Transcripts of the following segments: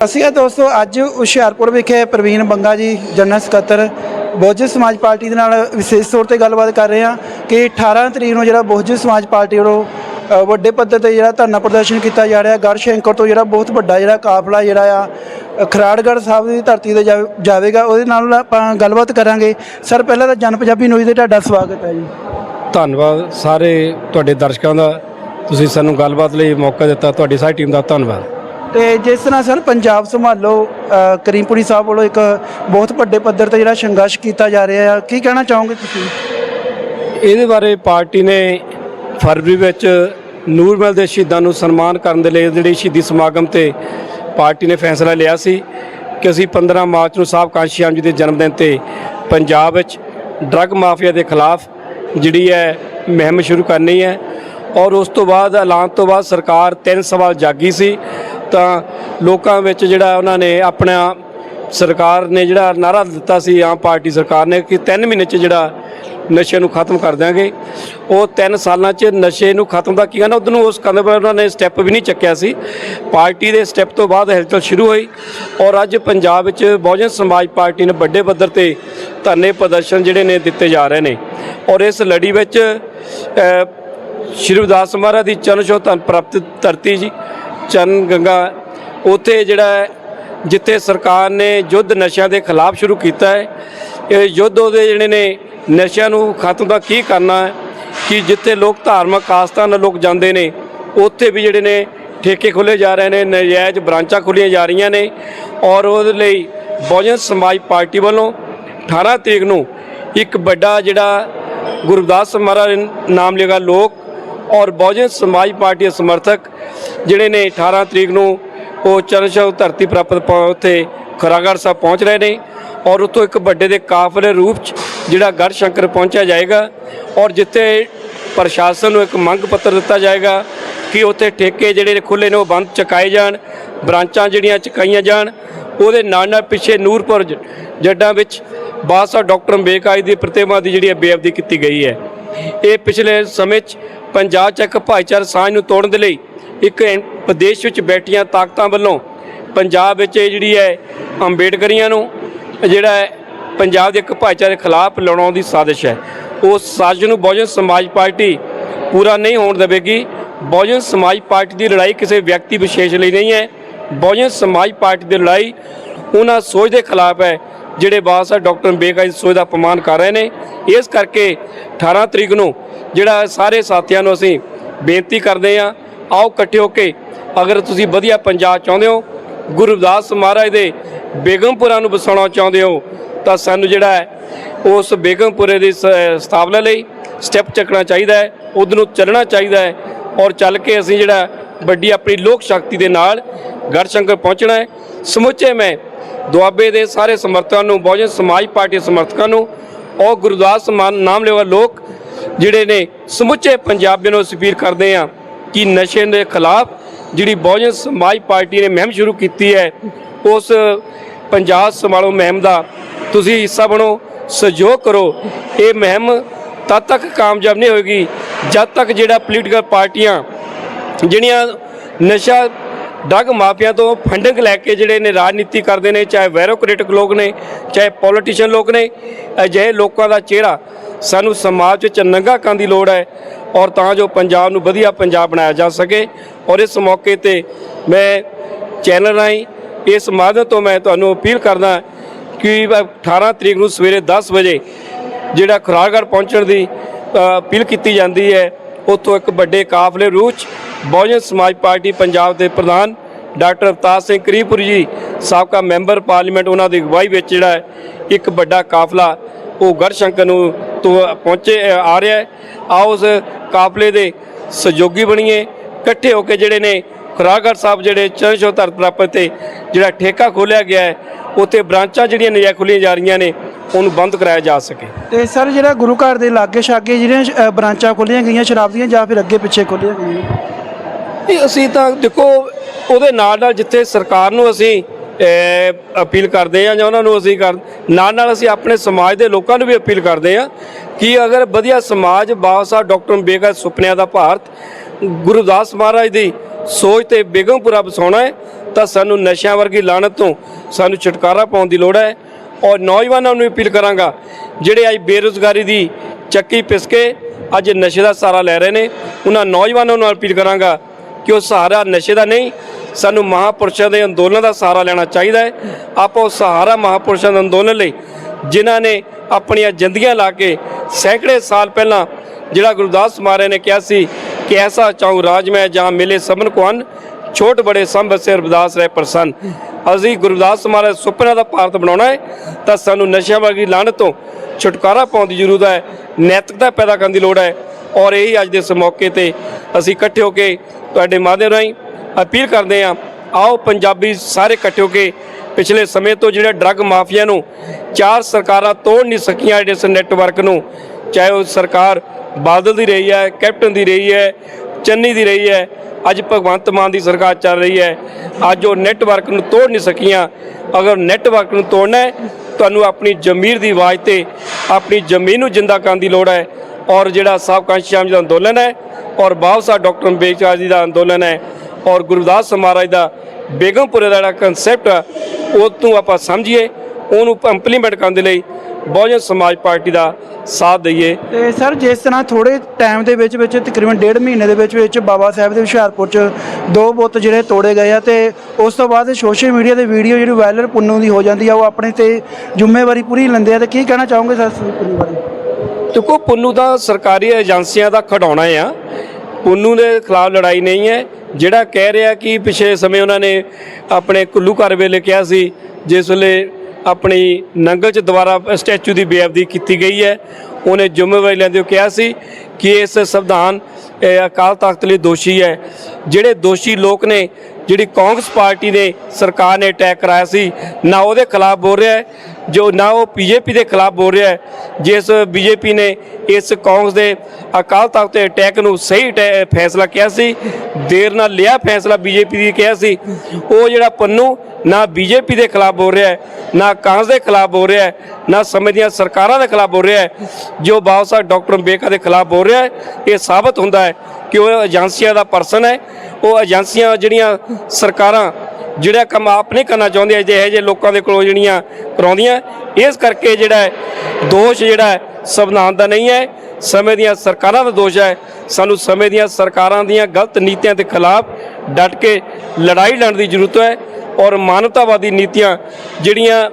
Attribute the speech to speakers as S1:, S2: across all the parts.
S1: ਅਸੀਂ ਆ ਦੋਸਤੋ ਅੱਜ ਹੁਸ਼ਿਆਰਪੁਰ ਵਿਖੇ ਪ੍ਰਵੀਨ ਬੰਗਾ ਜੀ ਜਨਰਲ ਸਕੱਤਰ ਬਹੁਜਨ ਸਮਾਜ ਪਾਰਟੀ ਦੇ ਨਾਲ ਵਿਸ਼ੇਸ਼ ਤੌਰ ਤੇ ਗੱਲਬਾਤ ਕਰ ਰਹੇ ਹਾਂ ਕਿ 18 ਤਰੀਕ ਨੂੰ ਜਿਹੜਾ ਬਹੁਜਨ ਸਮਾਜ ਪਾਰਟੀ ਵੱਲੋਂ ਵੱਡੇ ਪੱਧਰ ਤੇ ਜਿਹੜਾ ਧਰਨਾ ਪ੍ਰਦਰਸ਼ਨ ਕੀਤਾ ਜਾ ਰਿਹਾ ਗੜ ਸ਼ੰਕਰ ਤੋਂ ਜਿਹੜਾ ਬਹੁਤ ਵੱਡਾ ਜਿਹੜਾ ਕਾਫਲਾ ਜਿਹੜਾ ਆ ਅ, ਖਰਾੜਗੜ੍ਹ ਸਾਹਿਬ ਦੀ ਧਰਤੀ ਤੇ ਜਾ- ਜਾਵੇਗਾ ਉਹਦੇ ਨਾਲ ਆਪਾਂ ਗੱਲਬਾਤ ਕਰਾਂਗੇ। ਸਰ ਪਹਿਲਾਂ ਤਾਂ ਜਨ ਪੰਜਾਬੀ ਨਿਊਜ਼ ਤੇ ਤੁਹਾਡਾ ਸਵਾਗਤ ਹੈ ਜੀ।
S2: ਧੰਨਵਾਦ ਸਾਰੇ ਤੁਹਾਡੇ ਦਰਸ਼ਕਾਂ ਦਾ ਤੁਸੀਂ ਸਾਨੂੰ ਗੱਲਬਾਤ ਲਈ ਮੌਕਾ ਦਿੱਤਾ ਤੁਹਾਡੀ ਸਾਰੀ ਟੀਮ ਦਾ ਧੰਨਵਾਦ।
S1: ਤੇ ਜਿਸ ਤਰ੍ਹਾਂ ਸਰ ਪੰਜਾਬ ਸੰਭਾਲੋ ਅ, ਕਰੀਮਪੁਰੀ ਸਾਹਿਬ ਵੱਲੋਂ ਇੱਕ ਬਹੁਤ ਵੱਡੇ ਪੱਧਰ ਤੇ ਜਿਹੜਾ ਸੰਘਰਸ਼ ਕੀਤਾ ਜਾ ਰਿਹਾ ਆ। ਕੀ ਕਹਿਣਾ ਚਾਹੋਗੇ ਤੁਸੀਂ?
S2: ਇਹਦੇ ਬਾਰੇ ਪਾਰਟੀ ਨੇ ਫਰਵਰੀ ਵਿੱਚ ਨੂਰਮਹਿਲ ਦੇ ਸ਼ਹੀਦਾਂ ਨੂੰ ਸਨਮਾਨ ਕਰਨ ਦੇ ਲਈ ਜਿਹੜੀ ਸ਼ਹੀਦੀ ਸਮਾਗਮ ਤੇ ਪਾਰਟੀ ਨੇ ਫੈਸਲਾ ਲਿਆ ਸੀ ਕਿ ਅਸੀਂ 15 ਮਾਰਚ ਨੂੰ ਸਾਹਿਬ ਕਾਂਸ਼ੀ ਜੀ ਦੇ ਜਨਮ ਦਿਨ ਤੇ ਪੰਜਾਬ ਵਿੱਚ ਡਰੱਗ ਮਾਫੀਆ ਦੇ ਖਿਲਾਫ ਜਿਹੜੀ ਹੈ ਮੁਹਿੰਮ ਸ਼ੁਰੂ ਕਰਨੀ ਹੈ ਔਰ ਉਸ ਤੋਂ ਬਾਅਦ ਐਲਾਨ ਤੋਂ ਬਾਅਦ ਸਰਕਾਰ ਤਿੰਨ ਸਵਾਲ ਜਾਗੀ ਸੀ। ਤਾਂ ਲੋਕਾਂ ਵਿੱਚ ਜਿਹੜਾ ਉਹਨਾਂ ਨੇ ਆਪਣਾ ਸਰਕਾਰ ਨੇ ਜਿਹੜਾ ਨਾਰਾ ਦਿੱਤਾ ਸੀ, ਆਮ ਪਾਰਟੀ ਸਰਕਾਰ ਨੇ ਕਿ 3 ਮਹੀਨੇ ਚ ਜਿਹੜਾ ਨਸ਼ੇ ਨੂੰ ਖਤਮ ਕਰ ਦਿਆਂਗੇ। ਉਹ 3 ਸਾਲਾਂ ਚ ਨਸ਼ੇ ਨੂੰ ਖਤਮ ਦਾ ਕੀ ਨਾ ਉਦੋਂ ਉਸ ਕਦਮ ਪਰ ਉਹਨਾਂ ਨੇ ਸਟੈਪ ਵੀ ਨਹੀਂ ਚੱਕਿਆ ਸੀ। ਪਾਰਟੀ ਦੇ ਸਟੈਪ ਤੋਂ ਬਾਅਦ ਹਲਚਲ ਸ਼ੁਰੂ ਹੋਈ ਔਰ ਅੱਜ ਪੰਜਾਬ ਵਿੱਚ ਬਹੁਜਨ ਸਮਾਜ ਪਾਰਟੀ ਨੇ ਵੱਡੇ ਪੱਧਰ ਤੇ ਧਰਨੇ ਪ੍ਰਦਰਸ਼ਨ ਜਿਹੜੇ ਨੇ ਦਿੱਤੇ ਜਾ ਰਹੇ ਨੇ। ਔਰ ਇਸ ਲੜੀ ਵਿੱਚ ਸ਼੍ਰੀ ਉਦਾਸ ਮਹਾਰਾਜ ਦੀ ਚਰਨ ਛੋਹ ਧੰਨ ਪ੍ਰਾਪਤ ਧਰਤੀ ਜੀ ਚਰਨ ਗੰਗਾ, ਉਥੇ ਜਿਹੜਾ ਜਿੱਥੇ ਸਰਕਾਰ ਨੇ ਯੁੱਧ ਨਸ਼ਿਆਂ ਦੇ ਖਿਲਾਫ ਸ਼ੁਰੂ ਕੀਤਾ ਹੈ, ਇਹ ਯੁੱਧ ਉਹਦੇ ਜਿਹੜੇ ਨੇ ਨਸ਼ਿਆਂ ਨੂੰ ਖਤਮ ਦਾ ਕੀ ਕਰਨਾ ਹੈ, ਕਿ ਜਿੱਥੇ ਲੋਕ ਧਾਰਮਿਕ ਆਸਥਾ ਨਾਲ ਲੋਕ ਜਾਂਦੇ ਨੇ, ਉੱਥੇ ਵੀ ਜਿਹੜੇ ਨੇ ਠੇਕੇ ਖੋਲੇ ਜਾ ਰਹੇ ਨੇ, ਨਜਾਇਜ਼ ਬ੍ਰਾਂਚਾਂ ਖੋਲੀਆਂ ਜਾ ਰਹੀਆਂ ਨੇ ਔਰ ਉਹਦੇ ਲਈ ਬਹੁਜਨ ਸਮਾਜ ਪਾਰਟੀ ਵੱਲੋਂ 18 ਤਰੀਕ ਨੂੰ ਇੱਕ ਵੱਡਾ ਜਿਹੜਾ ਗੁਰਦਾਸ ਮਹਾਰਾਜ ਨਾਮ ਲੇਗਾ ਲੋਕ ਔਰ ਬਹੁਜਨ ਸਮਾਜ ਪਾਰਟੀ ਦੇ ਸਮਰਥਕ ਜਿਹੜੇ ਨੇ 18 ਤਰੀਕ ਨੂੰ ਉਹ ਚਰਨਛੋਹ ਧਰਤੀ ਪ੍ਰਾਪਤ ਉੱਥੇ ਖਰਾਗੜ੍ਹ ਸਾਹਿਬ ਪਹੁੰਚ ਰਹੇ ਨੇ ਔਰ ਉੱਥੋਂ ਇੱਕ ਵੱਡੇ ਦੇ ਕਾਫਲੇ ਰੂਪ ਚ ਜਿਹੜਾ ਗੜ੍ਹ ਸ਼ੰਕਰ ਪਹੁੰਚਿਆ ਜਾਏਗਾ ਔਰ ਜਿੱਥੇ ਪ੍ਰਸ਼ਾਸਨ ਨੂੰ ਇੱਕ ਮੰਗ ਪੱਤਰ ਦਿੱਤਾ ਜਾਏਗਾ ਕਿ ਉੱਥੇ ਠੇਕੇ ਜਿਹੜੇ ਖੁੱਲੇ ਨੇ ਉਹ ਬੰਦ ਚੁਕਾਏ ਜਾਣ, ਬ੍ਰਾਂਚਾਂ ਜਿਹੜੀਆਂ ਚੁਕਾਈਆਂ ਜਾਣ, ਉਹਦੇ ਨਾਲ ਨਾਲ ਪਿੱਛੇ ਨੂਰਪੁਰ ਜ- ਜੱਡਾਂ ਵਿੱਚ ਬਾਦਸ਼ਾਹ ਡਾਕਟਰ ਅੰਬੇਦਕਰ ਦੀ ਪ੍ਰਤਿਮਾ ਦੀ ਜਿਹੜੀ ਹੈ ਬੇਅਦਬੀ ਕੀਤੀ ਗਈ ਹੈ। ਇਹ ਪਿਛਲੇ ਸਮੇਂ 'ਚ ਪੰਜਾਬ 'ਚ ਇੱਕ ਭਾਈਚਾਰਾ ਸਾਂਝ ਨੂੰ ਤੋੜਨ ਦੇ ਲਈ ਇੱਕ ਐਨ- ਵਿਦੇਸ਼ ਵਿੱਚ ਬੈਠੀਆਂ ਤਾਕਤਾਂ ਵੱਲੋਂ ਪੰਜਾਬ ਵਿੱਚ ਇਹ ਜਿਹੜੀ ਹੈ ਅੰਬੇਡਕਰੀਆਂ ਨੂੰ ਜਿਹੜਾ ਹੈ ਪੰਜਾਬ ਦੇ ਇੱਕ ਭਾਈਚਾਰੇ ਖਿਲਾਫ ਲੜਾਉਣ ਦੀ ਸਾਜ਼ਿਸ਼ ਹੈ। ਉਸ ਸਾਜ਼ਿਸ਼ ਨੂੰ ਬਹੁਜਨ ਸਮਾਜ ਪਾਰਟੀ ਪੂਰਾ ਨਹੀਂ ਹੋਣ ਦੇਵੇਗੀ। ਬਹੁਜਨ ਸਮਾਜ ਪਾਰਟੀ ਦੀ ਲੜਾਈ ਕਿਸੇ ਵਿਅਕਤੀ ਵਿਸ਼ੇਸ਼ ਲਈ ਨਹੀਂ ਹੈ। ਬਹੁਜਨ ਸਮਾਜ ਪਾਰਟੀ ਦੀ ਲੜਾਈ ਉਹਨਾਂ ਸੋਚ ਦੇ ਖਿਲਾਫ ਹੈ, ਜਿਹੜੇ ਬਾਦਸ਼ਾਹ ਡਾਕਟਰ ਅੰਬੇਦਕਰ ਦੀ ਸੋਚ ਦਾ ਅਪਮਾਨ ਕਰ ਰਹੇ ਨੇ। ਇਸ ਕਰਕੇ 18 ਤਰੀਕ ਨੂੰ ਜਿਹੜਾ ਸਾਰੇ ਸਾਥੀਆਂ ਨੂੰ ਅਸੀਂ ਬੇਨਤੀ ਕਰਦੇ ਹਾਂ ਆਓ ਇਕੱਠੇ ਹੋ ਕੇ ਅਗਰ ਤੁਸੀਂ ਵਧੀਆ ਪੰਜਾਬ ਚਾਹੁੰਦੇ ਹੋ, ਗੁਰੂ ਰਵਿਦਾਸ ਮਹਾਰਾਜ ਦੇ ਬੇਗਮਪੁਰਾ ਨੂੰ ਵਸਾਉਣਾ ਚਾਹੁੰਦੇ ਹੋ, ਤਾਂ ਸਾਨੂੰ ਜਿਹੜਾ ਹੈ, ਉਸ ਬੇਗਮਪੁਰੇ ਦੀ ਸਥਾਪਨਾ ਲਈ ਸਟੈਪ ਚੱਕਣਾ ਚਾਹੀਦਾ ਹੈ, ਉਧਰ ਨੂੰ ਚੱਲਣਾ ਚਾਹੀਦਾ ਹੈ ਔਰ ਚੱਲ ਕੇ ਅਸੀਂ ਜਿਹੜਾ ਵੱਡੀ ਆਪਣੀ ਲੋਕ ਸ਼ਕਤੀ ਦੇ ਨਾਲ ਗੜਸ਼ੰਕਰ ਪਹੁੰਚਣਾ ਹੈ। ਸਮੁੱਚੇ ਮੈਂ ਦੁਆਬੇ ਦੇ ਸਾਰੇ ਸਮਰਥਕਾਂ ਨੂੰ, ਬਹੁਜਨ ਸਮਾਜ ਪਾਰਟੀ ਦੇ ਸਮਰਥਕਾਂ ਨੂੰ ਔਰ ਗੁਰਦਾਸ ਮਾਨ ਨਾਮ ਲੈਵਾ ਲੋਕ ਜਿਹੜੇ ਨੇ ਸਮੁੱਚੇ ਪੰਜਾਬੀਆਂ ਨੂੰ ਅਪੀਲ ਕਰਦੇ ਆ ਕਿ ਨਸ਼ੇ ਦੇ ਖਿਲਾਫ ਜਿਹੜੀ ਬਹੁਜਨ ਸਮਾਜ ਪਾਰਟੀ ਨੇ ਮੁਹਿੰਮ ਸ਼ੁਰੂ ਕੀਤੀ ਹੈ, ਉਸ ਪੰਜਾਬ ਸਮਾਰੋਹ ਮੁਹਿੰਮ ਦਾ ਤੁਸੀਂ ਹਿੱਸਾ ਬਣੋ ਸਹਿਯੋਗ ਕਰੋ। ਇਹ ਮੁਹਿੰਮ ਤਦ ਤੱਕ ਕਾਮਯਾਬ ਨਹੀਂ ਹੋਏਗੀ ਜਦ ਤੱਕ ਜਿਹੜਾ ਪੋਲੀਟੀਕਲ ਪਾਰਟੀਆਂ ਜਿਹੜੀਆਂ ਨਸ਼ਾ ਡਰੱਗ ਮਾਫੀਆ ਤੋਂ ਫੰਡਿੰਗ ਲੈ ਕੇ ਜਿਹੜੇ ਨੇ ਰਾਜਨੀਤੀ ਕਰਦੇ ਨੇ, ਚਾਹੇ ਵੈਰੋਕ੍ਰੇਟਿਕ ਲੋਕ ਨੇ, ਚਾਹੇ ਪੋਲੀਟੀਸ਼ੀਅਨ ਲੋਕ ਨੇ, ਅਜਿਹੇ ਲੋਕਾਂ ਦਾ ਚਿਹਰਾ ਸਾਨੂੰ ਸਮਾਜ ਵਿੱਚ ਨੰਗਾ ਕਰਨ ਦੀ ਲੋੜ ਹੈ। ਔਰ ਤਾਂ ਜੋ ਪੰਜਾਬ ਨੂੰ ਵਧੀਆ ਪੰਜਾਬ ਬਣਾਇਆ ਜਾ ਸਕੇ। ਔਰ ਇਸ ਮੌਕੇ ਤੇ ਮੈਂ ਚੈਨਲ ਰਾਹੀਂ ਇਸ ਮਾਧਿਅਮ ਤੋਂ ਮੈਂ ਤੁਹਾਨੂੰ ਅਪੀਲ ਕਰਦਾ ਕਿ 18 ਤਰੀਕ ਨੂੰ ਸਵੇਰੇ 10 ਵਜੇ ਜਿਹੜਾ ਖੁਰਾਗੜ੍ਹ ਪਹੁੰਚਣ ਦੀ ਅਪੀਲ ਕੀਤੀ ਜਾਂਦੀ ਹੈ, ਉੱਥੋਂ ਇੱਕ ਵੱਡੇ ਕਾਫਲੇ ਰੂਚ ਬਹੁਜਨ ਸਮਾਜ ਪਾਰਟੀ ਪੰਜਾਬ ਦੇ ਪ੍ਰਧਾਨ ਡਾਕਟਰ ਅਵਤਾਰ ਸਿੰਘ ਕਰੀਪੁਰੀ ਜੀ, ਸਾਬਕਾ ਮੈਂਬਰ ਪਾਰਲੀਮੈਂਟ ਉਹਨਾਂ ਦੀ ਅਗਵਾਈ ਵਿੱਚ ਜਿਹੜਾ ਇੱਕ ਵੱਡਾ ਕਾਫਲਾ ਉਹ ਗੜਸ਼ੰਕਰ ਨੂੰ ਤੋਂ ਪਹੁੰਚੇ ਆ ਰਿਹਾ ਹੈ। ਆਓ ਉਸ ਕਾਫਲੇ ਦੇ ਸਹਿਯੋਗੀ ਬਣੀਏ। ਇਕੱਠੇ ਹੋ ਕੇ ਜਿਹੜੇ ਨੇ ਖੁਰਾਗੜ੍ਹ ਸਾਹਿਬ ਜਿਹੜੇ ਚਰਨਛੋਹ ਧਰਤ ਪ੍ਰਾਪਤ ਤੇ ਜਿਹੜਾ ਠੇਕਾ ਖੋਲਿਆ ਗਿਆ ਹੈ ਉੱਥੇ ਬ੍ਰਾਂਚਾਂ ਜਿਹੜੀਆਂ ਨਜਾਇਜ਼ ਖੋਲੀਆਂ ਜਾ ਰਹੀਆਂ ਨੇ ਉਹਨੂੰ ਬੰਦ ਕਰਾਇਆ ਜਾ ਸਕੇ।
S1: ਤੇ ਸਰ ਜਿਹੜਾ ਗੁਰੂ ਘਰ ਦੇ ਲਾਗੇ ਛਾਗੇ ਜਿਹੜੀਆਂ ਬ੍ਰਾਂਚਾਂ ਖੋਲੀਆਂ ਗਈਆਂ ਸ਼ਰਾਬ ਦੀਆਂ ਜਾਂ ਫਿਰ ਅੱਗੇ ਪਿੱਛੇ ਖੋਲੀਆਂ ਗਈਆਂ?
S2: ਇਹ ਅਸੀਂ ਤਾਂ ਦੇਖੋ ਉਹਦੇ ਨਾਲ ਨਾਲ ਜਿੱਥੇ ਸਰਕਾਰ ਨੂੰ ਅਸੀਂ ਅਪੀਲ ਕਰਦੇ ਆ ਜਾਂ ਉਹਨਾਂ ਨੂੰ ਅਸੀਂ ਕਰ ਨਾਲ ਨਾਲ ਅਸੀਂ ਆਪਣੇ ਸਮਾਜ ਦੇ ਲੋਕਾਂ ਨੂੰ ਵੀ ਅਪੀਲ ਕਰਦੇ ਆ ਕਿ ਅਗਰ ਵਧੀਆ ਸਮਾਜ ਬਾਬਾ ਸਾਹਿਬ ਡਾਕਟਰ ਅੰਬੇਦਕਰ ਸੁਪਨਿਆਂ ਦਾ ਭਾਰਤ ਗੁਰਦਾਸ ਮਹਾਰਾਜ ਦੀ ਸੋਚ ਤੇ ਬੇਗਮਪੁਰਾ ਵਸਾਉਣਾ ਹੈ, ਤਾਂ ਸਾਨੂੰ ਨਸ਼ਿਆਂ ਵਰਗੀ ਲਾਣਤ ਤੋਂ ਸਾਨੂੰ ਛੁਟਕਾਰਾ ਪਾਉਣ ਦੀ ਲੋੜ ਹੈ। ਔਰ ਨੌਜਵਾਨਾਂ ਨੂੰ ਅਪੀਲ ਕਰਾਂਗਾ, ਜਿਹੜੇ ਅੱਜ ਬੇਰੁਜ਼ਗਾਰੀ ਦੀ ਚੱਕੀ ਪਿਸ ਕੇ ਅੱਜ ਨਸ਼ੇ ਦਾ ਸਹਾਰਾ ਲੈ ਰਹੇ ਨੇ, ਉਹਨਾਂ ਨੌਜਵਾਨਾਂ ਨੂੰ ਅਪੀਲ ਕਰਾਂਗਾ ਕਿ ਉਹ ਸਹਾਰਾ ਨਸ਼ੇ ਦਾ ਨਹੀਂ ਸਾਨੂੰ ਮਹਾਪੁਰਸ਼ਾਂ ਦੇ ਅੰਦੋਲਨ ਦਾ ਸਹਾਰਾ ਲੈਣਾ ਚਾਹੀਦਾ ਹੈ। ਆਪਾਂ ਉਹ ਸਹਾਰਾ ਮਹਾਪੁਰਸ਼ਾਂ ਦੇ ਅੰਦੋਲਨ ਲਈ ਜਿਨ੍ਹਾਂ ਨੇ ਆਪਣੀਆਂ ਜ਼ਿੰਦਗੀਆਂ ਲਾ ਕੇ ਸੈਂਕੜੇ ਸਾਲ ਪਹਿਲਾਂ ਜਿਹੜਾ ਗੁਰਦਾਸ ਮਹਾਰਾਜ ਨੇ ਕਿਹਾ ਸੀ ਕਿ ਐਸਾ ਚਾਹੂੰ ਰਾਜ ਮੈਂ ਜਾਂ ਮਿਲੇ ਸਭਨ ਕੋ ਅੰਨ ਛੋਟ ਬੜੇ ਸੰਭ ਸੇ ਰਵਿਦਾਸ ਰਹਿ ਪ੍ਰਸੰਨ। ਅਸੀਂ ਗੁਰਦਾਸ ਮਹਾਰਾਜ ਸੁਪਨਾ ਦਾ ਭਾਰਤ ਬਣਾਉਣਾ ਹੈ ਤਾਂ ਸਾਨੂੰ ਨਸ਼ਿਆਂ ਵਰਗੀ ਲਾਹਨਤ ਤੋਂ ਛੁਟਕਾਰਾ ਪਾਉਣ ਦੀ ਜ਼ਰੂਰਤ ਹੈ, ਨੈਤਿਕਤਾ ਪੈਦਾ ਕਰਨ ਦੀ ਲੋੜ ਹੈ ਔਰ ਇਹੀ ਅੱਜ ਦੇ ਇਸ ਮੌਕੇ ਤੇ ਅਸੀਂ ਇਕੱਠੇ ਹੋ ਕੇ ਤੁਹਾਡੇ ਮਾਧਿਅਮ ਰਾਹੀਂ ਅਪੀਲ ਕਰਦੇ ਹਾਂ, ਆਓ ਪੰਜਾਬੀ ਸਾਰੇ ਇਕੱਠੇ ਹੋ ਕੇ ਪਿਛਲੇ ਸਮੇਂ ਤੋਂ ਜਿਹੜੇ ਡਰੱਗ ਮਾਫੀਆ ਨੂੰ ਚਾਰ ਸਰਕਾਰਾਂ ਤੋੜ ਨਹੀਂ ਸਕੀਆਂ ਇਸ ਨੈਟਵਰਕ ਨੂੰ, ਚਾਹੇ ਉਹ ਸਰਕਾਰ ਬਾਦਲ ਦੀ ਰਹੀ ਹੈ, ਕੈਪਟਨ ਦੀ ਰਹੀ ਹੈ, ਚੰਨੀ ਦੀ ਰਹੀ ਹੈ, ਅੱਜ ਭਗਵੰਤ ਮਾਨ ਦੀ ਸਰਕਾਰ ਚੱਲ ਰਹੀ ਹੈ, ਅੱਜ ਉਹ ਨੈਟਵਰਕ ਨੂੰ ਤੋੜ ਨਹੀਂ ਸਕੀਆਂ। ਅਗਰ ਨੈਟਵਰਕ ਨੂੰ ਤੋੜਨਾ ਹੈ, ਤੁਹਾਨੂੰ ਆਪਣੀ ਜ਼ਮੀਰ ਦੀ ਆਵਾਜ਼ ਤੇ, ਆਪਣੀ ਜ਼ਮੀਨ ਨੂੰ ਜਿੰਦਾ ਕਰਨ ਦੀ ਲੋੜ ਹੈ। ਔਰ ਜਿਹੜਾ ਸਾਹਿਬ ਕਾਂਸ਼ੀ ਸ਼ਾਮ ਜੀ ਦਾ ਅੰਦੋਲਨ ਹੈ, ਔਰ ਬਾਬਾ ਸਾਹਿਬ ਡਾਕਟਰ ਅੰਬੇਦਕਰ ਜੀ ਦਾ ਅੰਦੋਲਨ ਹੈ ਔਰ ਗੁਰਦਾਸ ਮਹਾਰਾਜ ਦਾ ਬੇਗਮਪੁਰੇ ਦਾ ਜਿਹੜਾ ਕਨਸੈਪਟ ਆ ਉਹ ਤੋਂ ਆਪਾਂ ਸਮਝੀਏ ਉਹਨੂੰ ਇੰਪਲੀਮੈਂਟ ਕਰਨ ਦੇ ਲਈ ਬਹੁਜਨ ਸਮਾਜ ਪਾਰਟੀ ਦਾ ਸਾਥ ਦਈਏ।
S1: ਤੇ ਸਰ ਜਿਸ ਤਰ੍ਹਾਂ ਥੋੜੇ ਟਾਈਮ ਦੇ ਵਿੱਚ ਵਿੱਚ ਤਕਰੀਬਨ ਡੇਢ ਮਹੀਨੇ ਦੇ ਵਿੱਚ ਵਿੱਚ ਬਾਬਾ ਸਾਹਿਬ ਦੇ ਹੁਸ਼ਿਆਰਪੁਰ ਚ ਦੋ ਬੁੱਤ ਜਿਹੜੇ ਤੋੜੇ ਗਏ ਆ ਤੇ ਉਸ ਤੋਂ ਬਾਅਦ ਸੋਸ਼ਲ ਮੀਡੀਆ ਤੇ ਵੀਡੀਓ ਜਿਹੜੀ ਵਾਇਰਲ ਪੁੰਨੂ ਦੀ ਹੋ ਜਾਂਦੀ ਆ ਉਹ ਆਪਣੇ ਤੇ ਜ਼ਿੰਮੇਵਾਰੀ ਪੂਰੀ ਲੈਂਦੇ ਆ ਤੇ ਕੀ ਕਹਿਣਾ ਚਾਹੋਗੇ ਸਰ ਪੁੰਨੂ ਬਾਰੇ?
S2: ਦੇਖੋ ਪੁੰਨੂ ਦਾ ਸਰਕਾਰੀ ਏਜੰਸੀਆਂ ਦਾ ਖਡਾਉਣਾ ਆ। ਪੁੰਨੂ ਦੇ ਖਿਲਾਫ ਲੜਾਈ ਨਹੀਂ ਹੈ। ਜਿਹੜਾ ਕਹਿ ਰਿਹਾ ਕਿ ਪਿਛਲੇ ਸਮੇਂ ਉਹਨਾਂ ਨੇ ਆਪਣੇ ਕੁੱਲੂ ਘਰ ਵੇਲੇ ਕਿਹਾ ਸੀ, ਜਿਸ ਵੇਲੇ ਆਪਣੀ ਨੰਗਲ 'ਚ ਦੁਬਾਰਾ ਸਟੈਚੂ ਦੀ ਬੇਅਦਬੀ ਕੀਤੀ ਗਈ ਹੈ, ਉਹਨੇ ਜ਼ਿੰਮੇਵਾਰੀ ਲੈਂਦੇ ਹੋ ਕਿਹਾ ਸੀ ਕਿ ਇਸ ਸੰਵਿਧਾਨ ਅਕਾਲ ਤਖਤ ਲਈ ਦੋਸ਼ੀ ਹੈ। ਜਿਹੜੇ ਦੋਸ਼ੀ ਲੋਕ ਨੇ ਜਿਹੜੀ ਕਾਂਗਰਸ ਪਾਰਟੀ ਨੇ ਸਰਕਾਰ ਨੇ ਅਟੈਕ ਕਰਾਇਆ ਸੀ, ਨਾ ਉਹਦੇ ਖਿਲਾਫ ਬੋਲ ਰਿਹਾ ਹੈ, ਜੋ ਨਾ ਉਹ ਬੀਜੇਪੀ ਦੇ ਖਿਲਾਫ ਬੋਲ ਰਿਹਾ ਹੈ, ਜਿਸ ਬੀਜੇਪੀ ਨੇ ਇਸ ਕਾਂਗਰਸ ਦੇ ਅਕਾਲ ਤਖਤ ਤੇ ਅਟੈਕ ਨੂੰ ਸਹੀ ਅਟੈ- ਫੈਸਲਾ ਕਿਹਾ ਸੀ, ਦੇਰ ਨਾਲ ਲਿਆ ਫੈਸਲਾ ਬੀਜੇਪੀ ਦੀ ਕਿਹਾ ਸੀ। ਉਹ ਜਿਹੜਾ ਪੰਨੂ ਨਾ ਬੀਜੇਪੀ ਦੇ ਖਿਲਾਫ ਬੋਲ ਰਿਹਾ ਹੈ, ਨਾ ਕਾਂਗਰਸ ਦੇ ਖਿਲਾਫ ਬੋਲ ਰਿਹਾ ਹੈ, ਨਾ ਸਮੇਂ ਦੀਆਂ ਸਰਕਾਰਾਂ ਦੇ ਖਿਲਾਫ ਬੋਲ ਰਿਹਾ ਹੈ, ਜੋ ਬਾਬਾ ਸਾਹਿਬ ਡਾਕਟਰ ਅੰਬੇਡਕਰ ਦੇ ਖਿਲਾਫ ਬੋਲ ਰਿਹਾ ਹੈ, ਇਹ ਸਾਬਤ ਹੁੰਦਾ ਹੈ। ਕਿ ਉਹ ਏਜੰਸੀਆਂ ਦਾ ਪਰਸਨ ਹੈ? ਉਹ ਏਜੰਸੀਆਂ ਜਿਹੜੀਆਂ ਸਰਕਾਰਾਂ, ਜਿਹੜਾ ਕੰਮ ਆਪ ਨਹੀਂ ਕਰਨਾ ਚਾਹੁੰਦੇ ਜੇ ਇਹੋ ਜਿਹੇ ਲੋਕਾਂ ਦੇ ਕੋਲੋਂ ਜਿਹੜੀਆਂ ਕਰਾਉਂਦੀਆਂ, ਇਸ ਕਰਕੇ ਜਿਹੜਾ ਦੋਸ਼ ਜਿਹੜਾ ਸੰਵਿਧਾਨ ਦਾ ਨਹੀਂ ਹੈ। ਸਮੇਂ ਦੀਆਂ ਸਰਕਾਰਾਂ ਦਾ ਦੋਸ਼ ਹੈ। ਸਾਨੂੰ ਸਮੇਂ ਦੀਆਂ ਸਰਕਾਰਾਂ ਦੀਆਂ ਗਲਤ ਨੀਤੀਆਂ ਦੇ ਖਿਲਾਫ ਡਟ ਕੇ ਲੜਾਈ ਲੜਨ ਦੀ ਜ਼ਰੂਰਤ ਹੈ ਔਰ ਮਾਨਵਤਾਵਾਦੀ ਨੀਤੀਆਂ ਜਿਹੜੀਆਂ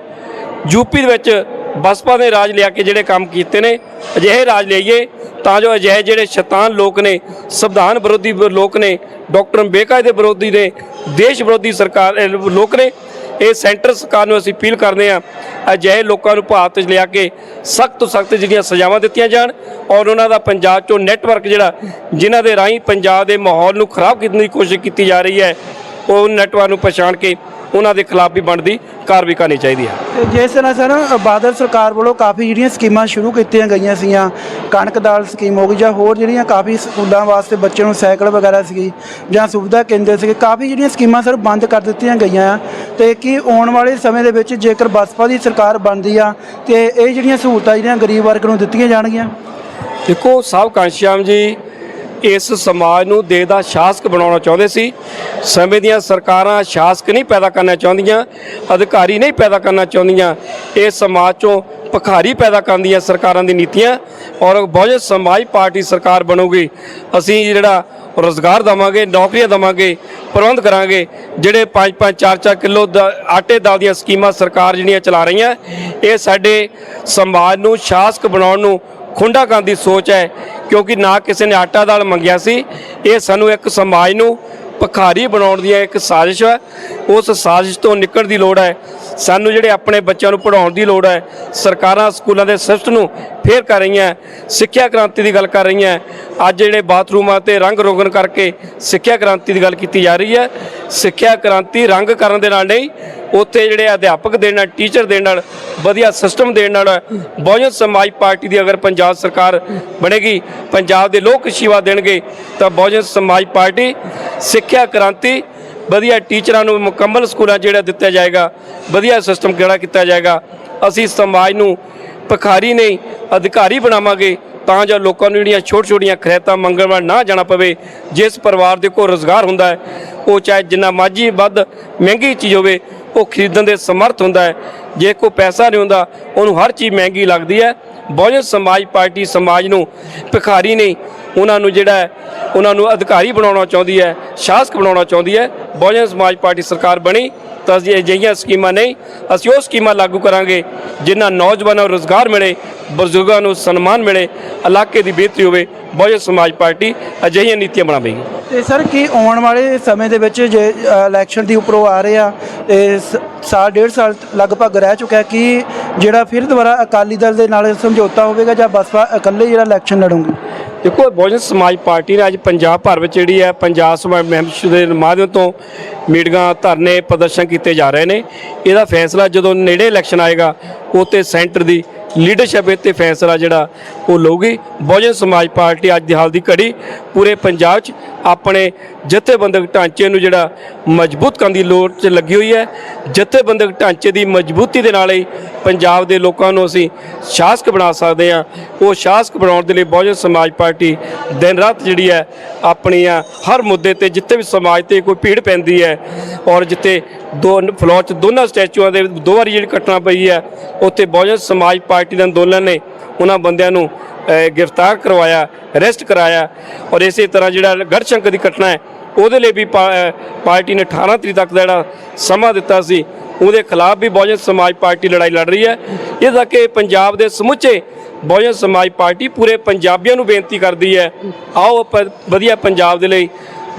S2: ਯੂਪੀ ਦੇ ਵਿੱਚ ਬਸਪਾ ਨੇ ਰਾਜ ਲਿਆ ਕੇ ਜਿਹੜੇ ਕੰਮ ਕੀਤੇ ਨੇ, ਅਜਿਹੇ ਰਾਜ ਲਈਏ ਤਾਂ ਜੋ ਅਜਿਹੇ ਜਿਹੜੇ ਸ਼ੈਤਾਨ ਲੋਕ ਨੇ, ਸੰਵਿਧਾਨ ਵਿਰੋਧੀ ਲੋਕ ਨੇ, ਡਾਕਟਰ ਅੰਬੇਕਾ ਦੇ ਵਿਰੋਧੀ ਨੇ, ਦੇਸ਼ ਵਿਰੋਧੀ ਸਰਕਾਰ ਲੋਕ ਨੇ, ਇਹ ਸੈਂਟਰ ਸਰਕਾਰ ਨੂੰ ਅਸੀਂ ਅਪੀਲ ਕਰਦੇ ਹਾਂ, ਅਜਿਹੇ ਲੋਕਾਂ ਨੂੰ ਭਾਰਤ 'ਚ ਲਿਆ ਕੇ ਸਖਤ ਤੋਂ ਸਖਤ ਜਿਹੜੀਆਂ ਸਜ਼ਾਵਾਂ ਦਿੱਤੀਆਂ ਜਾਣ ਔਰ ਉਹਨਾਂ ਦਾ ਪੰਜਾਬ 'ਚੋਂ ਨੈਟਵਰਕ ਜਿਹੜਾ, ਜਿਨ੍ਹਾਂ ਦੇ ਰਾਹੀਂ ਪੰਜਾਬ ਦੇ ਮਾਹੌਲ ਨੂੰ ਖਰਾਬ ਕਰਨ ਦੀ ਕੋਸ਼ਿਸ਼ ਕੀਤੀ ਜਾ ਰਹੀ ਹੈ, ਉਹ ਨੈਟਵਰਕ ਨੂੰ ਪਛਾਣ ਕੇ ਉਹਨਾਂ ਦੇ ਖਿਲਾਫ ਵੀ ਬਣਦੀ ਕਾਰਵਾਈ ਕਰਨੀ ਚਾਹੀਦੀ ਹੈ।
S1: ਜਿਸ ਤਰ੍ਹਾਂ ਸਰ ਬਾਦਲ ਸਰਕਾਰ ਵੱਲੋਂ ਕਾਫੀ ਜਿਹੜੀਆਂ ਸਕੀਮਾਂ ਸ਼ੁਰੂ ਕੀਤੀਆਂ ਗਈਆਂ ਸੀਗੀਆਂ ਕਣਕ ਦਾਲ ਸਕੀਮ ਹੋ ਗਈ ਜਾਂ ਹੋਰ ਜਿਹੜੀਆਂ ਕਾਫੀ ਸਕੂਲਾਂ ਵਾਸਤੇ ਬੱਚਿਆਂ ਨੂੰ ਸਾਈਕਲ ਵਗੈਰਾ ਸੀਗੀ ਜਾਂ ਸੁਵਿਧਾ ਕੇਂਦਰ ਸੀਗੇ ਕਾਫੀ ਜਿਹੜੀਆਂ ਸਕੀਮਾਂ ਸਰ ਬੰਦ ਕਰ ਦਿੱਤੀਆਂ ਗਈਆਂ ਆ। ਤੇ ਕੀ ਆਉਣ ਵਾਲੇ ਸਮੇਂ ਦੇ ਵਿੱਚ ਜੇਕਰ ਬਸਪਾ ਦੀ ਸਰਕਾਰ ਬਣਦੀ ਆ ਤੇ ਇਹ ਜਿਹੜੀਆਂ ਸਹੂਲਤਾਂ ਜਿਹੜੀਆਂ ਗਰੀਬ ਵਰਗ ਨੂੰ ਦਿੱਤੀਆਂ ਜਾਣਗੀਆਂ?
S2: ਦੇਖੋ ਸਾਹਿਬ ਕਾਂਸ਼ਿਆਮ ਜੀ ਇਸ ਸਮਾਜ ਨੂੰ ਦੇਸ਼ ਦਾ ਸ਼ਾਸਕ ਬਣਾਉਣਾ ਚਾਹੁੰਦੇ ਸੀ। ਸਮੇਂ ਦੀਆਂ ਸਰਕਾਰਾਂ ਸ਼ਾਸਕ ਨਹੀਂ ਪੈਦਾ ਕਰਨਾ ਚਾਹੁੰਦੀਆਂ, ਅਧਿਕਾਰੀ ਨਹੀਂ ਪੈਦਾ ਕਰਨਾ ਚਾਹੁੰਦੀਆਂ। ਇਹ ਸਮਾਜ ਚੋਂ ਭਖਾਰੀ ਪੈਦਾ ਕਰਨ ਦੀਆਂ ਸਰਕਾਰਾਂ ਦੀ ਨੀਤੀਆਂ ਔਰ ਬਹੁਜਨ ਸਮਾਜ ਪਾਰਟੀ ਸਰਕਾਰ ਬਣੂਗੀ। ਅਸੀਂ ਜਿਹੜਾ ਰੋਜ਼ਗਾਰ ਦਵਾਂਗੇ, ਨੌਕਰੀਆਂ ਦਵਾਂਗੇ, ਪ੍ਰਬੰਧ ਕਰਾਂਗੇ, ਜਿਹੜੇ 5-5 4-4 ਕਿਲੋ ਦਾ ਆਟੇ ਦਾਲ ਦੀਆਂ ਸਕੀਮਾਂ ਸਰਕਾਰ ਜਿਹੜੀਆਂ ਚਲਾ ਰਹੀਆਂ, ਇਹ ਸਾਡੇ ਸਮਾਜ ਨੂੰ ਸ਼ਾਸਕ ਬਣਾਉਣ ਨੂੰ ਖੁੰਡਾ ਕਰਨ ਦੀ ਸੋਚ ਹੈ, ਕਿਉਂਕਿ ਨਾ ਕਿਸੇ ਨੇ ਆਟਾ ਦਾਲ ਮੰਗਿਆ ਸੀ। ਇਹ ਸਾਨੂੰ ਇੱਕ ਸਮਾਜ ਨੂੰ ਭਖਾਰੀ ਬਣਾਉਣ ਦੀ ਇੱਕ ਸਾਜ਼ਿਸ਼ ਹੈ। ਉਸ ਸਾਜ਼ਿਸ਼ ਤੋਂ ਨਿਕਲਣ ਦੀ ਲੋੜ ਹੈ। ਸਾਨੂੰ ਜਿਹੜੇ ਆਪਣੇ ਬੱਚਿਆਂ ਨੂੰ ਪੜ੍ਹਾਉਣ ਦੀ ਲੋੜ ਹੈ, ਸਰਕਾਰਾਂ, ਸਕੂਲਾਂ ਦੇ ਸਿਸਟਮ ਨੂੰ ਫੇਰ ਕਰ ਰਹੀਆਂ, ਸਿੱਖਿਆ ਕ੍ਰਾਂਤੀ ਦੀ ਗੱਲ ਕਰ ਰਹੀਆਂ। ਅੱਜ ਜਿਹੜੇ ਬਾਥਰੂਮਾਂ ਤੇ ਰੰਗ ਰੋਗਨ ਕਰਕੇ ਸਿੱਖਿਆ ਕ੍ਰਾਂਤੀ ਦੀ ਗੱਲ ਕੀਤੀ ਜਾ ਰਹੀ ਹੈ। ਸਿੱਖਿਆ ਕ੍ਰਾਂਤੀ ਰੰਗ ਕਰਨ ਦੇ ਨਾਲ ਨਹੀਂ, ਉੱਥੇ ਜਿਹੜੇ ਅਧਿਆਪਕ ਦੇਣ ਨਾਲ, ਟੀਚਰ ਦੇਣ ਨਾਲ, ਵਧੀਆ ਸਿਸਟਮ ਦੇਣ ਨਾਲ ਬਹੁਜਨ ਸਮਾਜ ਪਾਰਟੀ ਦੀ ਅਗਰ ਪੰਜਾਬ ਸਰਕਾਰ ਬਣੇਗੀ, ਪੰਜਾਬ ਦੇ ਲੋਕ ਸ਼ਿਵਾ ਦੇਣਗੇ, ਤਾਂ ਬਹੁਜਨ ਸਮਾਜ ਪਾਰਟੀ, ਸਿੱਖਿਆ ਕ੍ਰਾਂਤੀ, ਵਧੀਆ ਟੀਚਰਾਂ ਨੂੰ ਮੁਕੰਮਲ ਸਕੂਲਾਂ ਜਿਹੜਾ ਦਿੱਤਾ ਜਾਏਗਾ, ਵਧੀਆ ਸਿਸਟਮ ਕਿਹੜਾ ਕੀਤਾ ਜਾਏਗਾ, ਅਸੀਂ ਸਮਾਜ ਨੂੰ ਭਿਖਾਰੀ ਨਹੀਂ ਅਧਿਕਾਰੀ ਬਣਾਵਾਂਗੇ ਤਾਂ ਜੋ ਲੋਕਾਂ ਨੂੰ ਜਿਹੜੀਆਂ ਛੋਟ ਛੋਟੀਆਂ ਖਰੇਤਾਂ ਮੰਗਣ ਵੱਲ ਨਾ ਜਾਣਾ ਪਵੇ, ਜਿਸ ਪਰਿਵਾਰ ਦੇ ਕੋਲ ਰੋਜ਼ਗਾਰ ਹੁੰਦਾ ਹੈ, ਉਹ ਚਾਹੇ ਜਿੰਨਾ ਮਰਜ਼ੀ ਵੱਧ ਮਹਿੰਗੀ ਚੀਜ਼ ਹੋਵੇ, ਉਹ ਖਰੀਦਣ ਦੇ ਸਮਰਥ ਹੁੰਦਾ ਹੈ। ਜੇ ਕੋਈ ਪੈਸਾ ਨਹੀਂ ਹੁੰਦਾ, ਉਹਨੂੰ ਹਰ ਚੀਜ਼ ਮਹਿੰਗੀ ਲੱਗਦੀ ਹੈ। ਬਹੁਜਨ ਸਮਾਜ ਪਾਰਟੀ ਸਮਾਜ ਨੂੰ ਭਿਖਾਰੀ ਨਹੀਂ ਉਹਨਾਂ ਨੂੰ ਜਿਹੜਾ ਉਹਨਾਂ ਨੂੰ ਅਧਿਕਾਰੀ ਬਣਾਉਣਾ ਚਾਹੁੰਦੀ ਹੈ, ਸ਼ਾਸਕ ਬਣਾਉਣਾ ਚਾਹੁੰਦੀ ਹੈ, ਬਹੁਜਨ ਸਮਾਜ ਪਾਰਟੀ ਸਰਕਾਰ ਬਣੀ, ਤਾਂ ਅਸੀਂ ਅਜਿਹੀਆਂ ਸਕੀਮਾਂ ਨਹੀਂ, ਅਸੀਂ ਉਹ ਸਕੀਮਾਂ ਲਾਗੂ ਕਰਾਂਗੇ, ਜਿਨ੍ਹਾਂ ਨੌਜਵਾਨਾਂ ਨੂੰ ਰੋਜ਼ਗਾਰ ਮਿਲੇ, ਬਜ਼ੁਰਗਾਂ ਨੂੰ ਸਨਮਾਨ ਮਿਲੇ, ਇਲਾਕੇ ਦੀ ਬਿਹਤਰੀ ਹੋਵੇ, ਬਹੁਜਨ ਸਮਾਜ ਪਾਰਟੀ ਅਜਿਹੀਆਂ ਨੀਤੀਆਂ ਬਣਾਵੇਗੀ।
S1: ਤੇ ਸਰ, ਕੀ ਆਉਣ ਵਾਲੇ ਸਮੇਂ ਦੇ ਵਿੱਚ ਜੇ ਇਲੈਕਸ਼ਨ ਦੀ ਉੱਪਰੋਂ ਆ ਰਹੇ ਆ ਤੇ ਸ- ਸਾਲ, ਡੇਢ ਸਾਲ ਲਗਭਗ ਰਹਿ ਚੁੱਕਾ ਕਿ ਜਿਹੜਾ ਫਿਰ ਦੁਬਾਰਾ ਅਕਾਲੀ ਦਲ ਦੇ ਨਾਲ ਸਮਝੌਤਾ ਹੋਵੇਗਾ ਜਾਂ ਬਸਪਾ ਇਕੱਲੇ ਜਿਹੜਾ ਇਲੈਕਸ਼ਨ ਲੜੂਗੀ?
S2: ਦੇਖੋ, ਬਹੁਜਨ ਸਮਾਜ ਪਾਰਟੀ ਨੇ ਅੱਜ ਪੰਜਾਬ ਭਰ ਵਿੱਚ ਜਿਹੜੀ ਹੈ ਪੰਜਾਬ ਸਮਾਜ ਮੈਂਬਰਸ਼ਿਪ ਦੇ ਮਾਧਿਅਮ ਤੋਂ ਮੀਟਿੰਗਾਂ ਧਰਨੇ ਪ੍ਰਦਰਸ਼ਨ ਕੀਤੇ ਜਾ ਰਹੇ ਨੇ। ਇਹਦਾ ਫੈਸਲਾ ਜਦੋਂ ਨੇੜੇ ਇਲੈਕਸ਼ਨ ਆਏਗਾ, ਉਹ ਤੇ ਸੈਂਟਰ ਦੀ ਲੀਡਰਸ਼ਿਪ ਤੇ ਫੈਸਲਾ ਜਿਹੜਾ ਉਹ ਲਊਗੀ। ਬਹੁਜਨ ਸਮਾਜ ਪਾਰਟੀ ਅੱਜ ਦੀ ਹਾਲ ਦੀ ਘੜੀ ਪੂਰੇ ਪੰਜਾਬ 'ਚ ਆਪਣੇ ਜਥੇਬੰਦਕ ਢਾਂਚੇ ਨੂੰ ਜਿਹੜਾ ਮਜ਼ਬੂਤ ਕਰਨ ਦੀ ਲੋੜ 'ਚ ਲੱਗੀ ਹੋਈ ਹੈ। ਜਥੇਬੰਦਕ ਢਾਂਚੇ ਦੀ ਮਜ਼ਬੂਤੀ ਦੇ ਨਾਲ ਹੀ ਪੰਜਾਬ ਦੇ ਲੋਕਾਂ ਨੂੰ ਅਸੀਂ ਸ਼ਾਸਕ ਬਣਾ ਸਕਦੇ ਹਾਂ। ਉਹ ਸ਼ਾਸਕ ਬਣਾਉਣ ਦੇ ਲਈ ਬਹੁਜਨ ਸਮਾਜ ਪਾਰਟੀ ਦਿਨ ਰਾਤ ਜਿਹੜੀ ਹੈ ਆਪਣੀਆਂ ਹਰ ਮੁੱਦੇ ਤੇ ਜਿੱਥੇ ਵੀ ਸਮਾਜ ਤੇ ਕੋਈ ਭੀੜ ਪੈਂਦੀ ਹੈ ਔਰ ਜਿੱਥੇ ਦੋ ਫਲੋਰ 'ਚ ਦੋਨਾਂ ਸਟੈਚੂਆਂ ਦੇ ਦੋ ਵਾਰੀ ਜਿਹੜੀ ਘਟਨਾ ਪਈ ਹੈ, ਉੱਥੇ ਬਹੁਜਨ ਸਮਾਜ ਪਾਰਟੀ ਦੇ ਅੰਦੋਲਨ ਨੇ ਉਹਨਾਂ ਬੰਦਿਆਂ ਨੂੰ ਗ੍ਰਿਫਤਾਰ ਕਰਵਾਇਆ, ਅਰੈਸਟ ਕਰਾਇਆ ਔਰ ਇਸੇ ਤਰ੍ਹਾਂ ਜਿਹੜਾ ਗੜਸ਼ੰਕਰ ਦੀ ਘਟਨਾ ਹੈ, ਉਹਦੇ ਲਈ ਵੀ ਪਾ- ਪਾਰਟੀ ਨੇ 18 ਤਰੀਕ ਤੱਕ ਦਾ ਜਿਹੜਾ ਸਮਾਂ ਦਿੱਤਾ ਸੀ, ਉਹਦੇ ਖਿਲਾਫ ਵੀ ਬਹੁਜਨ ਸਮਾਜ ਪਾਰਟੀ ਲੜਾਈ ਲੜ ਰਹੀ ਹੈ। ਇਹ ਤਾਂ ਕਿ ਪੰਜਾਬ ਦੇ ਸਮੁੱਚੇ ਬਹੁਜਨ ਸਮਾਜ ਪਾਰਟੀ ਪੂਰੇ ਪੰਜਾਬੀਆਂ ਨੂੰ ਬੇਨਤੀ ਕਰਦੀ ਹੈ, ਆਓ ਆਪਾਂ ਵਧੀਆ ਪੰਜਾਬ ਦੇ ਲਈ,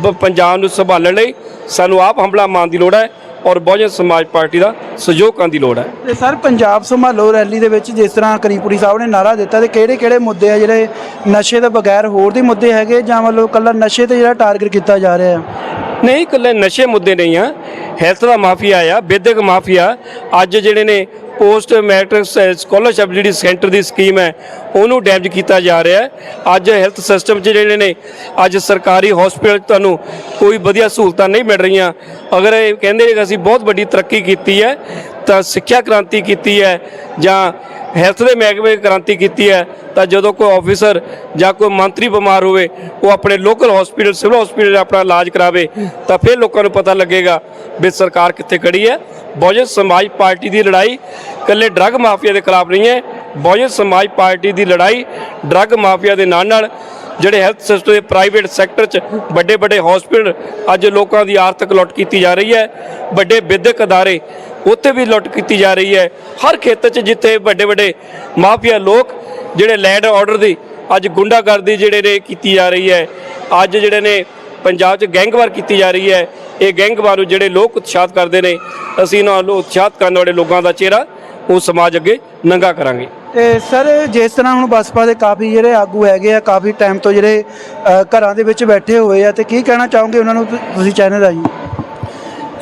S2: ਬ- ਪੰਜਾਬ ਨੂੰ ਸੰਭਾਲਣ ਲਈ, ਸਾਨੂੰ ਆਪ ਹਮਲਾ ਮਾਨ ਦੀ ਲੋੜ ਹੈ। ਔਰ ਬਹੁਜਨ ਸਮਾਜ ਪਾਰਟੀ ਦਾ ਸਹਿਯੋਗ ਕਰਨ ਦੀ ਲੋੜ ਹੈ।
S1: ਤੇ ਸਰ ਪੰਜਾਬ ਸੰਭਾਲੋ ਰੈਲੀ ਦੇ ਵਿੱਚ ਜਿਸ ਤਰ੍ਹਾਂ ਕਰੀਮਪੁਰੀ ਸਾਹਿਬ ਨੇ ਨਾਰਾ ਦਿੱਤਾ ਤੇ ਕਿਹੜੇ ਕਿਹੜੇ ਮੁੱਦੇ ਆ ਜਿਹੜੇ ਨਸ਼ੇ ਤੋਂ ਬਗੈਰ ਹੋਰ ਦੇ ਮੁੱਦੇ ਹੈਗੇ ਜਾਂ ਮਤਲਬ ਕੱਲਾ ਨਸ਼ੇ ਤੇ ਜਿਹੜਾ ਟਾਰਗੇਟ ਕੀਤਾ ਜਾ ਰਿਹਾ ਹੈ?
S2: ਨਹੀਂ ਇਕੱਲੇ ਨਸ਼ੇ ਮੁੱਦੇ ਨਹੀਂ ਆ। ਹੈਲਥ ਦਾ ਮਾਫੀਆ ਆ ਵਿਦਿਅਕ ਮਾਫੀਆ। ਅੱਜ ਜਿਹੜੇ ਨੇ ਪੋਸਟ ਮੈਟ੍ਰਿਕ ਸਕਾਲਰਸ਼ਿਪ ਜਿਹੜੀ ਸੈਂਟਰ ਦੀ ਸਕੀਮ ਹੈ, ਉਹਨੂੰ ਡੈਮੇਜ ਕੀਤਾ ਜਾ ਰਿਹਾ ਹੈ। ਅੱਜ ਹੈਲਥ ਸਿਸਟਮ 'ਚ ਜਿਹੜੇ ਨੇ, ਅੱਜ ਸਰਕਾਰੀ ਹਸਪੀਟਲ ਤੁਹਾਨੂੰ ਕੋਈ ਵਧੀਆ ਸਹੂਲਤਾਂ ਨਹੀਂ ਮਿਲ ਰਹੀਆਂ। ਅਗਰ ਇਹ ਕਹਿੰਦੇ ਕਿ ਅਸੀਂ ਬਹੁਤ ਵੱਡੀ ਤਰੱਕੀ ਕੀਤੀ ਹੈ, ਤਾਂ ਸਿੱਖਿਆ ਕ੍ਰਾਂਤੀ ਕੀਤੀ ਹੈ ਜਾਂ ਹੈਲਥ ਦੇ ਮਹਿਕਮੇ ਕ੍ਰਾਂਤੀ ਕੀਤੀ ਹੈ, ਤਾਂ ਜਦੋਂ ਕੋਈ ਆਫੀਸਰ ਜਾਂ ਕੋਈ ਮੰਤਰੀ ਬਿਮਾਰ ਹੋਵੇ, ਉਹ ਆਪਣੇ ਲੋਕਲ ਹਸਪੀਟਲ, ਸਿਵਲ ਹਸਪੀਟਲ ਆਪਣਾ ਇਲਾਜ ਕਰਾਵੇ, ਤਾਂ ਫਿਰ ਲੋਕਾਂ ਨੂੰ ਪਤਾ ਲੱਗੇਗਾ ਵੀ ਸਰਕਾਰ ਕਿੱਥੇ ਖੜੀ ਹੈ। ਬਹੁਜਨ ਸਮਾਜ ਪਾਰਟੀ ਦੀ ਲੜਾਈ ਇਕੱਲੇ ਡਰੱਗ ਮਾਫੀਆ ਦੇ ਖਿਲਾਫ ਨਹੀਂ ਹੈ। ਬਹੁਜਨ ਸਮਾਜ ਪਾਰਟੀ ਦੀ ਲੜਾਈ ਡਰੱਗ ਮਾਫੀਆ ਦੇ ਨਾਲ ਨਾਲ ਜਿਹੜੇ ਹੈਲਥ ਸਿਸਟਮ ਦੇ ਪ੍ਰਾਈਵੇਟ ਸੈਕਟਰ 'ਚ ਵੱਡੇ ਵੱਡੇ ਹਸਪੀਟਲ ਅੱਜ ਲੋਕਾਂ ਦੀ ਆਰਥਿਕ ਲੁੱਟ ਕੀਤੀ ਜਾ ਰਹੀ ਹੈ। ਵੱਡੇ ਵਿਦਿਅਕ ਅਦਾਰੇ ਉੱਥੇ ਵੀ ਲੁੱਟ ਕੀਤੀ ਜਾ ਰਹੀ ਹੈ। ਹਰ ਖੇਤਰ 'ਚ ਜਿੱਥੇ ਵੱਡੇ ਵੱਡੇ ਮਾਫੀਆ ਲੋਕ ਜਿਹੜੇ ਲੈਂਡ ਆਰਡਰ ਦੀ ਅੱਜ ਗੁੰਡਾਗਰਦੀ ਜਿਹੜੇ ਨੇ ਕੀਤੀ ਜਾ ਰਹੀ ਹੈ। ਅੱਜ ਜਿਹੜੇ ਨੇ ਪੰਜਾਬ 'ਚ ਗੈਂਗਵਾਰ ਕੀਤੀ ਜਾ ਰਹੀ ਹੈ। ਇਹ ਗੈਂਗਵਾਰ ਨੂੰ ਜਿਹੜੇ ਲੋਕ ਉਤਸ਼ਾਹਤ ਕਰਦੇ ਨੇ ਅਸੀਂ ਇਹਨਾਂ ਨੂੰ ਉਤਸ਼ਾਹਤ ਕਰਨ ਵਾਲੇ ਲੋਕਾਂ ਦਾ ਚਿਹਰਾ ਉਹ ਸਮਾਜ ਅੱਗੇ ਨੰਗਾ ਕਰਾਂਗੇ।
S1: ਤੇ ਸਰ ਜਿਸ ਤਰ੍ਹਾਂ ਹੁਣ ਬਸਪਾ ਦੇ ਕਾਫੀ ਜਿਹੜੇ ਆਗੂ ਹੈਗੇ ਆ ਕਾਫੀ ਟਾਈਮ ਤੋਂ ਜਿਹੜੇ ਘਰਾਂ ਦੇ ਵਿੱਚ ਬੈਠੇ ਹੋਏ ਆ ਤੇ ਕੀ ਕਹਿਣਾ ਚਾਹੋਗੇ ਉਹਨਾਂ ਨੂੰ ਤੁਸੀਂ ਚੈਨਲ ਰਾਹੀਂ?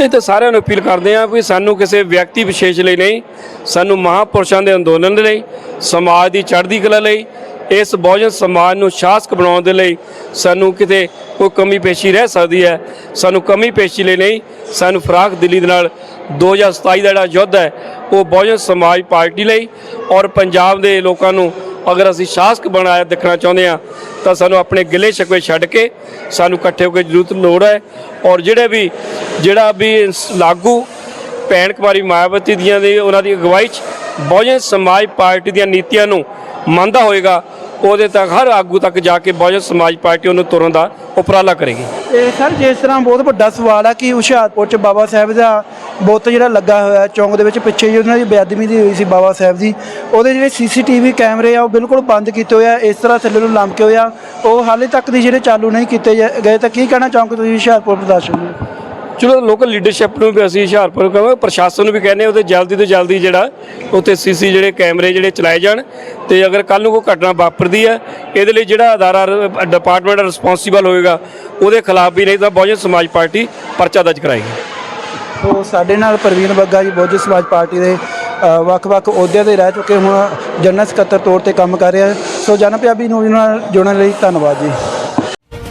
S2: ਇਹ ਤਾਂ ਸਾਰਿਆਂ ਨੂੰ ਅਪੀਲ ਕਰਦੇ ਹਾਂ ਵੀ ਸਾਨੂੰ ਕਿਸੇ ਵਿਅਕਤੀ ਵਿਸ਼ੇਸ਼ ਲਈ ਨਹੀਂ ਸਾਨੂੰ ਮਹਾਪੁਰਸ਼ਾਂ ਦੇ ਅੰਦੋਲਨ ਦੇ ਲਈ ਸਮਾਜ ਦੀ ਚੜ੍ਹਦੀ ਕਲਾ ਲਈ ਇਸ ਬਹੁਜਨ ਸਮਾਜ ਨੂੰ ਸ਼ਾਸਕ ਬਣਾਉਣ ਦੇ ਲਈ ਸਾਨੂੰ ਕਿਤੇ ਕੋਈ ਕਮੀ ਪੇਸ਼ੀ ਰਹਿ ਸਕਦੀ ਹੈ। ਸਾਨੂੰ ਕਮੀ ਪੇਸ਼ੀ ਲਈ ਨਹੀਂ, ਸਾਨੂੰ ਫਰਾਕ ਦਿੱਲੀ ਦੇ ਨਾਲ 2027 ਦਾ ਜਿਹੜਾ ਯੁੱਧ ਹੈ, ਉਹ ਬਹੁਜਨ ਸਮਾਜ ਪਾਰਟੀ ਲਈ ਔਰ ਪੰਜਾਬ ਦੇ ਲੋਕਾਂ ਨੂੰ ਅਗਰ ਅਸੀਂ ਸ਼ਾਸਕ ਬਣਾਇਆ ਦੇਖਣਾ ਚਾਹੁੰਦੇ ਆ ਤਾਂ ਸਾਨੂੰ ਆਪਣੇ ਗਿਲੇ ਸ਼ਿਕਵੇ ਛੱਡ ਕੇ ਸਾਨੂੰ ਇਕੱਠੇ ਹੋ ਕੇ ਜ਼ਰੂਰਤ ਲੋੜ ਹੈ ਔਰ ਜਿਹੜੇ ਵੀ, ਜਿਹੜਾ ਵੀ ਲਾਗੂ ਭੈਣ ਕੁਮਾਰੀ ਮਾਇਆਵਤੀ ਦੀਆਂ ਦੀ, ਉਹਨਾਂ ਦੀ ਅਗਵਾਈ 'ਚ ਬਹੁਜਨ ਸਮਾਜ ਪਾਰਟੀ ਦੀਆਂ ਨੀਤੀਆਂ ਨੂੰ ਮੰਨਦਾ ਹੋਏਗਾ, ਉਹਦੇ ਤੱਕ ਹਰ ਆਗੂ ਤੱਕ ਜਾ ਕੇ ਬਹੁਜਨ ਸਮਾਜ ਪਾਰਟੀ ਉਹਨੂੰ ਤੁਰਨ ਦਾ ਉਪਰਾਲਾ ਕਰੇਗੀ।
S1: ਇਹ ਸਰ, ਜਿਸ ਤਰ੍ਹਾਂ ਬਹੁਤ ਵੱਡਾ ਸਵਾਲ ਆ ਕਿ ਹੁਸ਼ਿਆਰਪੁਰ ਚ ਬਾਬਾ ਸਾਹਿਬ ਦਾ ਬੁੱਤ ਜਿਹੜਾ ਲੱਗਾ ਹੋਇਆ ਚੌਂਕ ਦੇ ਵਿੱਚ ਪਿੱਛੇ ਜੀ ਉਹਨਾਂ ਦੀ ਬੇਅਦਬੀ ਦੀ ਹੋਈ ਸੀ ਬਾਬਾ ਸਾਹਿਬ ਦੀ, ਉਹਦੇ ਜਿਹੜੇ ਸੀਸੀਟੀਵੀ ਕੈਮਰੇ ਆ, ਉਹ ਬਿਲਕੁਲ ਬੰਦ ਕੀਤੇ ਹੋਏ ਆ, ਇਸ ਤਰ੍ਹਾਂ ਥੱਲੇ ਨੂੰ ਲੰਮਕੇ ਹੋਇਆ ਉਹ ਹਾਲੇ ਤੱਕ ਦੀ ਜਿਹੜੇ ਚਾਲੂ ਨਹੀਂ ਕੀਤੇ ਜਾ- ਗਏ ਤਾਂ ਕੀ ਕਹਿਣਾ ਚਾਹੋਗੇ ਤੁਸੀਂ ਹੁਸ਼ਿਆਰਪੁਰ ਪ੍ਰਦਰਸ਼ਨ ਨੂੰ?
S2: ਚਲੋ ਲੋਕਲ ਲੀਡਰਸ਼ਿਪ ਨੂੰ ਵੀ ਅਸੀਂ ਹੁਸ਼ਿਆਰਪੁਰ ਕਹਾਂਗੇ, ਪ੍ਰਸ਼ਾਸਨ ਨੂੰ ਵੀ ਕਹਿੰਦੇ ਉਹਦੇ ਜਲਦੀ ਤੋਂ ਜਲਦੀ ਜਿਹੜਾ ਉੱਥੇ ਸੀਸੀ ਜਿਹੜੇ ਕੈਮਰੇ ਜਿਹੜੇ ਚਲਾਏ ਜਾਣ ਤੇ ਅਗਰ ਕੱਲ ਨੂੰ ਕੋਈ ਘਟਨਾ ਵਾਪਰਦੀ ਹੈ, ਇਹਦੇ ਲਈ ਜਿਹੜਾ ਅਦਾਰਾ ਡਿਪਾਰਟਮੈਂਟ ਰਿਸਪੌਂਸੀਬਲ ਹੋਏਗਾ, ਉਹਦੇ ਖਿਲਾਫ ਵੀ ਨਹੀਂ ਤਾਂ ਬਹੁਜਨ ਸਮਾਜ ਪਾਰਟੀ ਪਰਚਾ ਦਰਜ ਕਰਾਏਗੀ।
S1: ਸੋ ਸਾਡੇ ਨਾਲ ਪ੍ਰਵੀਨ ਬੱਗਾ ਜੀ ਬਹੁਜਨ ਸਮਾਜ ਪਾਰਟੀ ਦੇ ਵੱਖ-ਵੱਖ ਅਹੁਦਿਆਂ ਤੇ ਰਹਿ ਚੁੱਕੇ ਹੁਣ ਜਨਰਲ ਸਕੱਤਰ ਤੌਰ ਤੇ ਕੰਮ ਕਰ ਰਿਹਾ ਸੋ ਜਨ ਪੰਜਾਬੀ ਨਿਊਜ਼ ਨਾਲ ਜੁੜਨ ਲਈ ਧੰਨਵਾਦ ਜੀ।